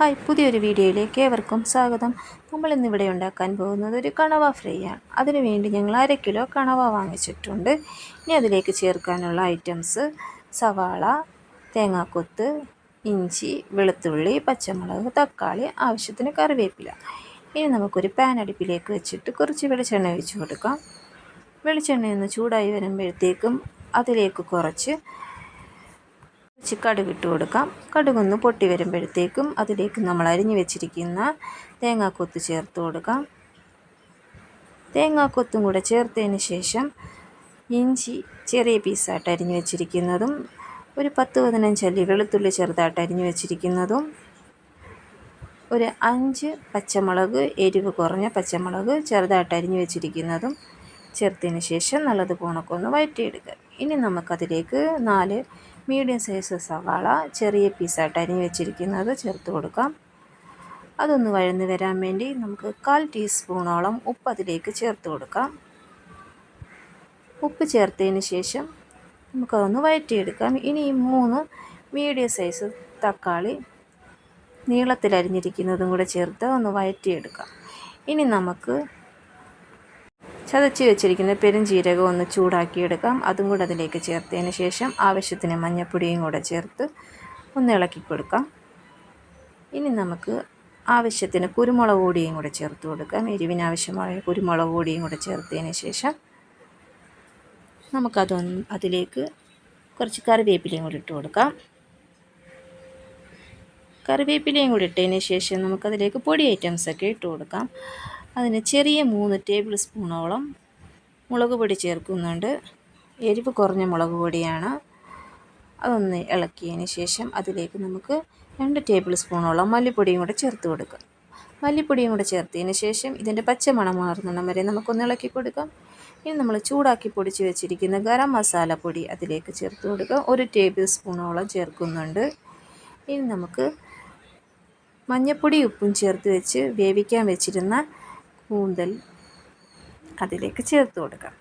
Hi പുതിയൊരു വീഡിയോയിലേക്ക് ഏവർക്കും സ്വാഗതം. നമ്മൾ ഇന്നിവിടെ ഉണ്ടാക്കാൻ പോകുന്നത് ഒരു കണവ ഫ്രൈ ആണ് അതിനുവേണ്ടി ഞങ്ങൾ അര കിലോ കണവ വാങ്ങിച്ചിട്ടുണ്ട്. ഇനി അതിലേക്ക് ചേർക്കാനുള്ള ഐറ്റംസ് സവാള തേങ്ങാക്കൊത്ത് ഇഞ്ചി വെളുത്തുള്ളി പച്ചമുളക് തക്കാളി ആവശ്യത്തിന് കറിവേപ്പില. ഇനി നമുക്കൊരു പാൻ അടുപ്പിലേക്ക് വെച്ചിട്ട് കുറച്ച് വെളിച്ചെണ്ണ ഒഴിച്ചു കൊടുക്കാം. വെളിച്ചെണ്ണ ഒന്ന് ചൂടായി വരുമ്പോഴത്തേക്കും അതിലേക്ക് കുറച്ച് കുറച്ച് കടുകിട്ട് കൊടുക്കാം കടുകൊന്ന് പൊട്ടി വരുമ്പോഴത്തേക്കും അതിലേക്ക് നമ്മൾ അരിഞ്ഞു വെച്ചിരിക്കുന്ന തേങ്ങാക്കൊത്ത് ചേർത്ത് കൊടുക്കാം. തേങ്ങാക്കൊത്തും കൂടെ ചേർത്തതിന് ശേഷം ഇഞ്ചി ചെറിയ പീസായിട്ട് അരിഞ്ഞു വെച്ചിരിക്കുന്നതും ഒരു പത്ത് പതിനഞ്ചല്ലി വെളുത്തുള്ളി ചെറുതായിട്ട് അരിഞ്ഞു വെച്ചിരിക്കുന്നതും ഒരു അഞ്ച് പച്ചമുളക് എരിവ് കുറഞ്ഞ പച്ചമുളക് ചെറുതായിട്ട് അരിഞ്ഞു വെച്ചിരിക്കുന്നതും ചേർത്തതിന് ശേഷം നല്ലത് പോണക്കൊന്ന് വഴറ്റിയെടുക്കുക. ഇനി നമുക്കതിലേക്ക് നാല് മീഡിയം സൈസ് സവാള ചെറിയ പീസായിട്ട് അരിഞ്ഞ് വെച്ചിരിക്കുന്നത് ചേർത്ത് കൊടുക്കാം. അതൊന്ന് വഴന്ന് വരാൻ വേണ്ടി നമുക്ക് കാൽ ടീസ്പൂണോളം ഉപ്പ് അതിലേക്ക് ചേർത്ത് കൊടുക്കാം. ഉപ്പ് ചേർത്തതിന് ശേഷം നമുക്കതൊന്ന് വഴറ്റിയെടുക്കാം. ഇനി മൂന്ന് മീഡിയം സൈസ് തക്കാളി നീളത്തിലരിഞ്ഞിരിക്കുന്നതും കൂടെ ചേർത്ത് ഒന്ന് വഴറ്റിയെടുക്കാം. ഇനി നമുക്ക് ചതച്ച് വെച്ചിരിക്കുന്ന പെരുംജീരകം ഒന്ന് ചൂടാക്കിയെടുക്കാം. അതും കൂടെ അതിലേക്ക് ചേർത്തതിന് ശേഷം ആവശ്യത്തിന് മഞ്ഞൾപ്പൊടിയും കൂടെ ചേർത്ത് ഒന്ന് ഇളക്കി കൊടുക്കാം. ഇനി നമുക്ക് ആവശ്യത്തിന് കുരുമുളക് പൊടിയും കൂടെ ചേർത്ത് കൊടുക്കാം. എരിവിനാവശ്യമായ കുരുമുളക് പൊടിയും കൂടെ ചേർത്തതിന് ശേഷം നമുക്കതൊന്ന് അതിലേക്ക് കുറച്ച് കറിവേപ്പിലയും കൂടി ഇട്ട് കൊടുക്കാം. കറിവേപ്പിലയും കൂടി ഇട്ടതിന് ശേഷം നമുക്കതിലേക്ക് പൊടി ഐറ്റംസൊക്കെ ഇട്ട് കൊടുക്കാം. അതിന് ചെറിയ മൂന്ന് ടേബിൾ സ്പൂണോളം മുളക് പൊടി ചേർക്കുന്നുണ്ട്. എരിവ് കുറഞ്ഞ മുളക് പൊടിയാണ്. അതൊന്ന് ഇളക്കിയതിന് ശേഷം അതിലേക്ക് നമുക്ക് രണ്ട് ടേബിൾ സ്പൂണോളം മല്ലിപ്പൊടിയും കൂടെ ചേർത്ത് കൊടുക്കാം. മല്ലിപ്പൊടിയും കൂടെ ചേർത്തതിന് ശേഷം ഇതിന്റെ പച്ചമണം മാറുന്നിടം വരെ നമുക്കൊന്ന് ഇളക്കി കൊടുക്കാം. ഇനി നമ്മൾ ചൂടാക്കി പൊടിച്ച് വെച്ചിരിക്കുന്ന ഗരം മസാല പൊടി അതിലേക്ക് ചേർത്ത് കൊടുക്കാം. ഒരു ടേബിൾ സ്പൂണോളം ചേർക്കുന്നുണ്ട്. ഇനി നമുക്ക് മഞ്ഞൾപ്പൊടി ഉപ്പും ചേർത്ത് വെച്ച് വേവിക്കാൻ വെച്ചിരുന്ന കൂന്തൽ അതിലേക്ക് ചേർത്ത് കൊടുക്കാം.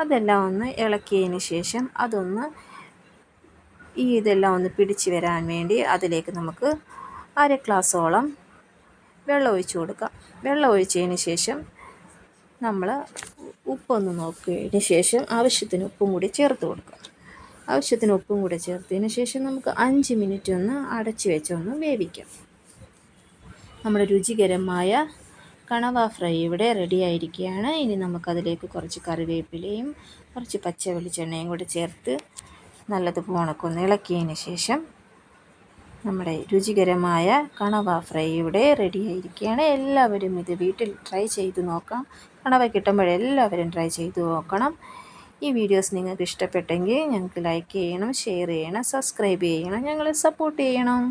അതെല്ലാം ഒന്ന് ഇളക്കിയതിന് ശേഷം അതൊന്ന് ഈ ഇതെല്ലാം ഒന്ന് പിടിച്ച് വരാൻ വേണ്ടി അതിലേക്ക് നമുക്ക് അര ഗ്ലാസ്സോളം വെള്ളം ഒഴിച്ച് കൊടുക്കാം. വെള്ളം ഒഴിച്ചതിന് ശേഷം നമ്മൾ ഉപ്പൊന്ന് നോക്കിയതിന് ശേഷം ആവശ്യത്തിന് ഉപ്പും കൂടി ചേർത്ത് കൊടുക്കാം. ആവശ്യത്തിന് ഉപ്പും കൂടി ചേർത്തതിന് ശേഷം നമുക്ക് അഞ്ച് മിനിറ്റ് ഒന്ന് അടച്ച് വെച്ചൊന്ന് വേവിക്കാം. നമ്മുടെ രുചികരമായ കണവ ഫ്രൈ ഇവിടെ റെഡി ആയിരിക്കുകയാണ്. ഇനി നമുക്കതിലേക്ക് കുറച്ച് കറിവേപ്പിലയും കുറച്ച് പച്ച വെളിച്ചെണ്ണയും കൂടെ ചേർത്ത് നല്ലതുപോലെ ഉണക്കൊന്ന് ഇളക്കിയതിന് ശേഷം നമ്മുടെ രുചികരമായ കണവ ഫ്രൈ ഇവിടെ റെഡി ആയിരിക്കുകയാണ്. എല്ലാവരും ഇത് വീട്ടിൽ ട്രൈ ചെയ്ത് നോക്കാം. കണവ കിട്ടുമ്പോഴെല്ലാവരും ട്രൈ ചെയ്ത് നോക്കണം. ഈ വീഡിയോസ് നിങ്ങൾക്ക് ഇഷ്ടപ്പെട്ടെങ്കിൽ ഞങ്ങൾക്ക് ലൈക്ക് ചെയ്യണം ഷെയർ ചെയ്യണം സബ്സ്ക്രൈബ് ചെയ്യണം ഞങ്ങളെ സപ്പോർട്ട് ചെയ്യണം.